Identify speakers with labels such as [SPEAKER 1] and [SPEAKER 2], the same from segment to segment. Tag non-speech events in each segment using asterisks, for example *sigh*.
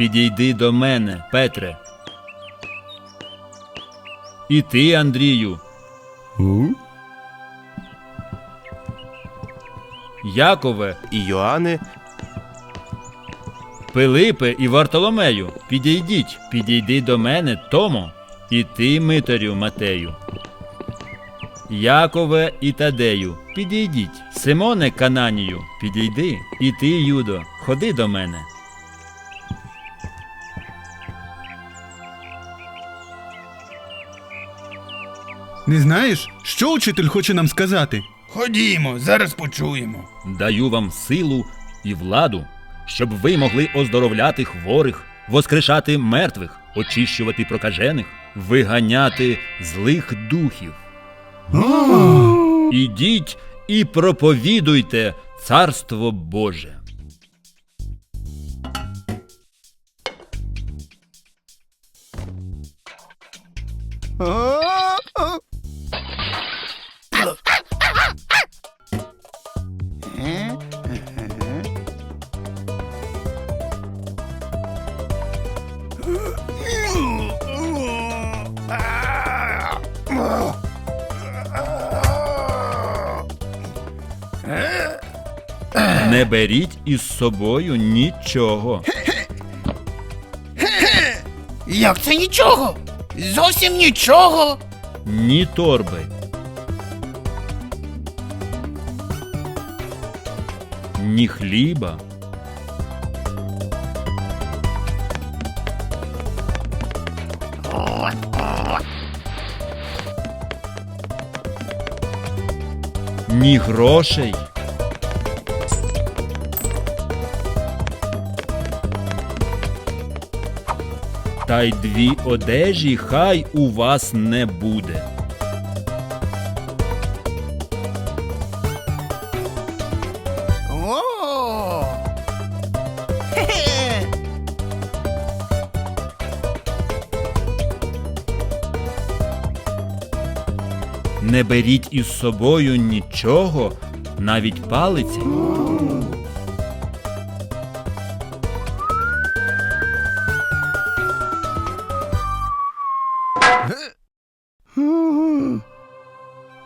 [SPEAKER 1] Підійди до мене, Петре. І ти, Андрію. Якове,
[SPEAKER 2] І Йоанне,
[SPEAKER 1] Пилипе і Вартоломею, підійдіть, підійди до мене, Томо, і ти, Митарю Матею. Якове і Тадею, підійдіть, Симоне Кананію, підійди, і ти, Юдо, ходи до мене.
[SPEAKER 3] Не знаєш, що учитель хоче нам сказати?
[SPEAKER 4] Ходімо, зараз почуємо.
[SPEAKER 1] Даю вам силу і владу, щоб ви могли оздоровляти хворих, воскрешати мертвих, очищувати прокажених, виганяти злих духів. Ідіть і проповідуйте Царство Боже. Не беріть із собою нічого.
[SPEAKER 4] Як це нічого? Зовсім нічого.
[SPEAKER 1] ні торби. Ні хліба. Ні грошей. Та й дві одежі хай у вас не буде.
[SPEAKER 4] О! Хе-хе.
[SPEAKER 1] Не беріть із собою нічого, навіть палиці.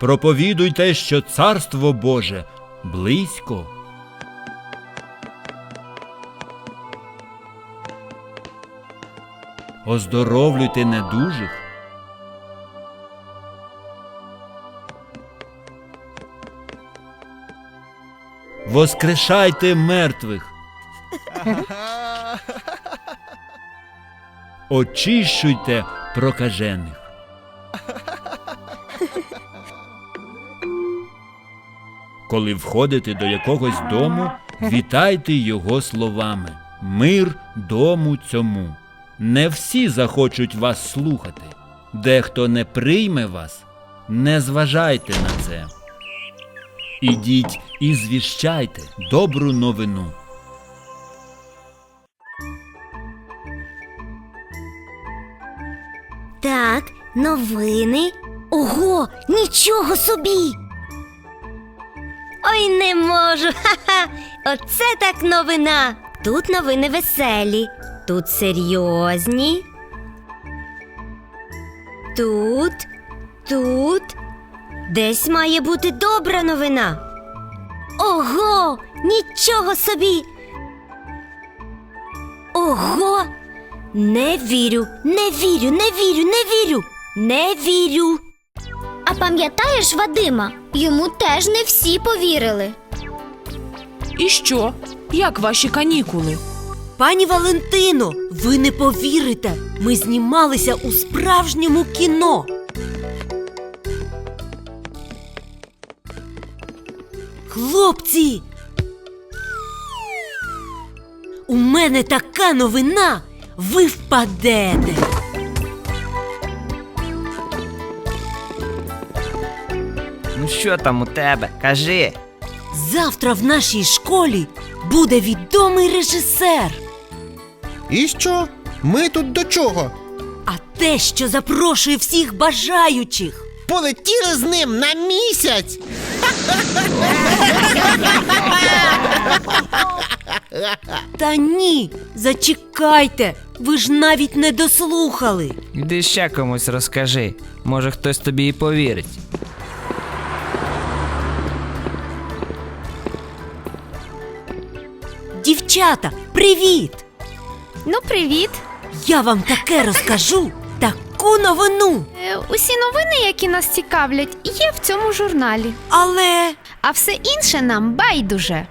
[SPEAKER 1] Проповідуйте, що царство Боже близько. Оздоровлюйте недужих. Воскрешайте мертвих. *laughs* Очищуйте прокажених. Коли входите до якогось дому, вітайте його словами. Мир дому цьому. Не всі захочуть вас слухати. Дехто не прийме вас, не зважайте на це. Ідіть і звіщайте добру новину.
[SPEAKER 5] Так, новини. Ого, нічого собі. Ой, не можу. *laughs* Ха-ха. Оце так новина. Тут новини веселі. тут серйозні. Тут, тут. Десь має бути добра новина. Ого, нічого собі. Ого. Не вірю, не вірю, не вірю, не вірю, не вірю.
[SPEAKER 2] А пам'ятаєш Вадима? Йому теж не всі повірили.
[SPEAKER 6] І що? Як ваші канікули?
[SPEAKER 7] Пані Валентино, ви не повірите. Ми знімалися у справжньому кіно. Хлопці. У мене така новина. Ви впадете.
[SPEAKER 8] Ну що там у тебе? Кажи.
[SPEAKER 7] Завтра в нашій школі буде відомий режисер.
[SPEAKER 9] І що? Ми тут до чого?
[SPEAKER 7] А те, що запрошує всіх бажаючих.
[SPEAKER 9] Полетіли з ним на місяць.
[SPEAKER 7] Та ні, зачекайте, ви ж навіть не дослухали.
[SPEAKER 8] Іди ще комусь розкажи. Може хтось тобі і повірить.
[SPEAKER 7] Дівчата, привіт!
[SPEAKER 2] Ну, привіт!
[SPEAKER 7] Я вам таке розкажу, таку новину.
[SPEAKER 2] Е, усі новини, які нас цікавлять, є в цьому журналі.
[SPEAKER 7] Але
[SPEAKER 2] А все інше нам байдуже.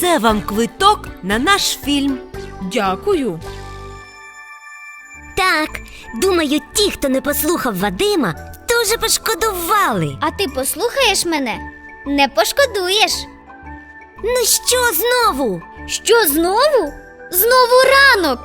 [SPEAKER 7] Це вам квиток на наш фільм.
[SPEAKER 6] Дякую.
[SPEAKER 5] Так, думаю, ті, хто не послухав Вадима, дуже пошкодували.
[SPEAKER 2] А ти послухаєш мене? Не пошкодуєш.
[SPEAKER 5] Ну що знову?
[SPEAKER 2] Що знову? Знову ранок.